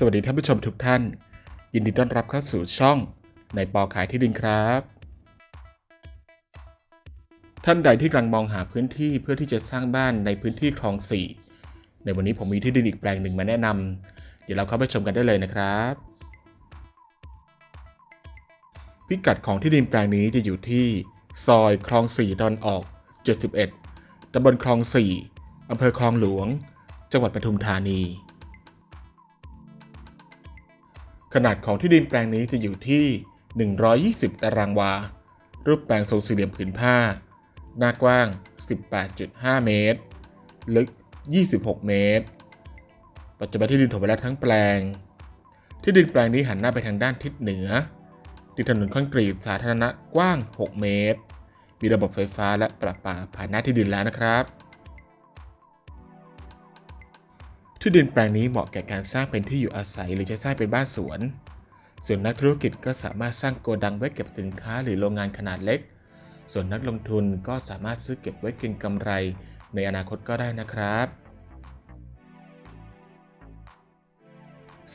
สวัสดีท่านผู้ชมทุกท่าน ยินดีต้อนรับเข้าสู่ช่องในปอขายที่ดินครับ ท่านใดที่กำลังมองหาพื้นที่เพื่อที่จะสร้างบ้านในพื้นที่คลองสี่ในวันนี้ผมมีที่ดินอีกแปลงหนึ่งมาแนะนำเดี๋ยวเราเข้าไปชมกันได้เลยนะครับ พิกัดของที่ดินแปลงนี้จะอยู่ที่ซอยคลองสี่ตอนออก 71ตำบลคลองสี่อำเภอคลองหลวง จังหวัดปทุมธานี ขนาดของที่ดินแปลงนี้จะอยู่ที่ 120 ตารางวา รูปแปลงทรงสี่เหลี่ยมผืนผ้า หน้ากว้าง 18.5 เมตร ลึก 26 เมตร ปัจจุบันที่ดินถมไปแล้วทั้งแปลง ที่ดินแปลงนี้หันหน้าไปทางด้านทิศเหนือ ติดถนนคอนกรีตสาธารณะกว้าง 6 เมตร มีระบบไฟฟ้าและประปาผ่านหน้าที่ดินแล้วนะครับ ที่ดินแปลงนี้เหมาะแก่การสร้างเป็นที่อยู่อาศัยหรือจะสร้างเป็นบ้านสวน ส่วนนักธุรกิจก็สามารถสร้างโกดังไว้เก็บสินค้าหรือโรงงานขนาดเล็ก ส่วนนักลงทุนก็สามารถซื้อเก็บไว้เก็งกำไร ในอนาคตก็ได้นะครับ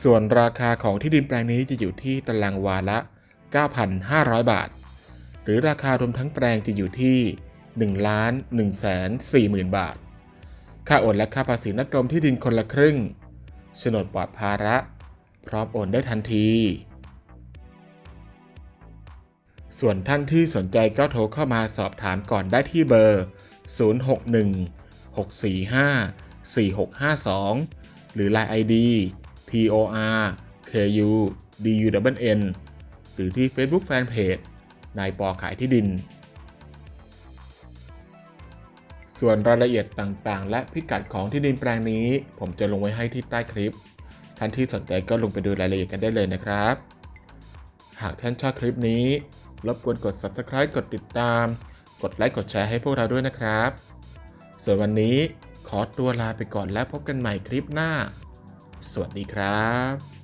ส่วนราคาของที่ดินแปลงนี้จะอยู่ที่ตารางวาละ 9,500 บาท หรือราคารวมทั้งแปลงจะอยู่ที่1ล้าน1แสน40,000 บาท ค่าโอนและค่าภาษีนักกรมที่ดินคนละครึ่งโฉนดปลอดภาระ พร้อมโอนได้ทันที ส่วนท่านที่สนใจก็โทรเข้ามาสอบถามก่อนได้ที่เบอร์ 061 645 4652 หรือ Line ID POR KU DUNN หรือที่ Facebook Fanpage นายปอขายที่ดิน ส่วนรายละเอียดต่างๆ และพิกัดของที่ดินแปลงนี้ ผมจะลงไว้ให้ที่ใต้คลิป ท่านที่สนใจก็ลงไปดูรายละเอียดกันได้เลยนะครับ หากท่านชอบคลิปนี้ รบกวนกด subscribe กดติดตาม กดไลค์กดแชร์ให้พวกเราด้วยนะครับ ส่วนวันนี้ขอตัวลาไปก่อนแล้วพบกันใหม่คลิปหน้า สวัสดีครับ